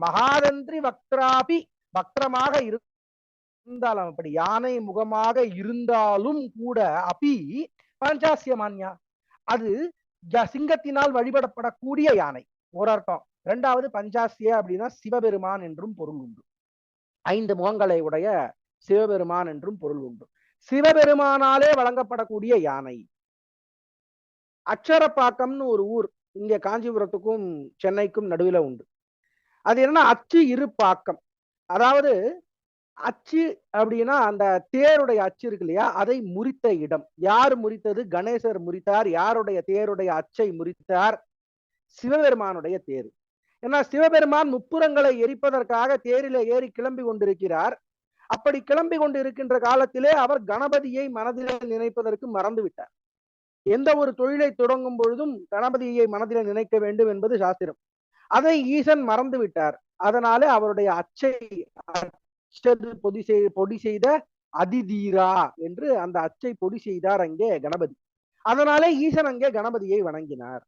மகாதந்திரி வக்திராபி வக்ரமாக இருந்தாலும் அப்படி யானை முகமாக இருந்தாலும் கூட அபி பஞ்சாசிய மான்யா அது ஜ- சிங்கத்தினால் வழிபடப்படக்கூடிய யானை. ஒரு அர்த்தம். இரண்டாவது பஞ்சாசிய அப்படின்னா சிவபெருமான் என்றும் பொருள் உண்டு. ஐந்து முகங்களை உடைய சிவபெருமான் என்றும் பொருள் உண்டு. சிவபெருமானாலே வழங்கப்படக்கூடிய யானை. அச்சரப்பாக்கம்னு ஒரு ஊர் இங்க காஞ்சிபுரத்துக்கும் சென்னைக்கும் நடுவில் உண்டு. அது என்னன்னா அச்சு இரு பாக்கம் அதாவது அச்சு அப்படின்னா அந்த தேருடைய அச்சு இருக்கு இல்லையா? அதை முறித்த இடம். யார் முறித்தது? கணேசர் முறித்தார். யாருடைய தேருடைய அச்சை முறித்தார்? சிவபெருமானுடைய தேர். ஏன்னா சிவபெருமான் முப்புறங்களை எரிப்பதற்காக தேரில ஏறி கிளம்பி கொண்டிருக்கிறார். அப்படி கிளம்பி கொண்டு இருக்கின்ற காலத்திலே அவர் கணபதியை மனதிலே நினைப்பதற்கு மறந்து விட்டார். எந்த ஒரு தொழிலை தொடங்கும் பொழுதும் கணபதியை மனதிலே நினைக்க வேண்டும் என்பது சாஸ்திரம். அதை ஈசன் மறந்து விட்டார். அதனாலே அவருடைய அச்சை அச்சது பொடி செய் பொடி செய்த அதிதீரா என்று அந்த அச்சை பொடி செய்தார் அங்கே கணபதி. அதனாலே ஈசன் அங்கே கணபதியை வணங்கினார்.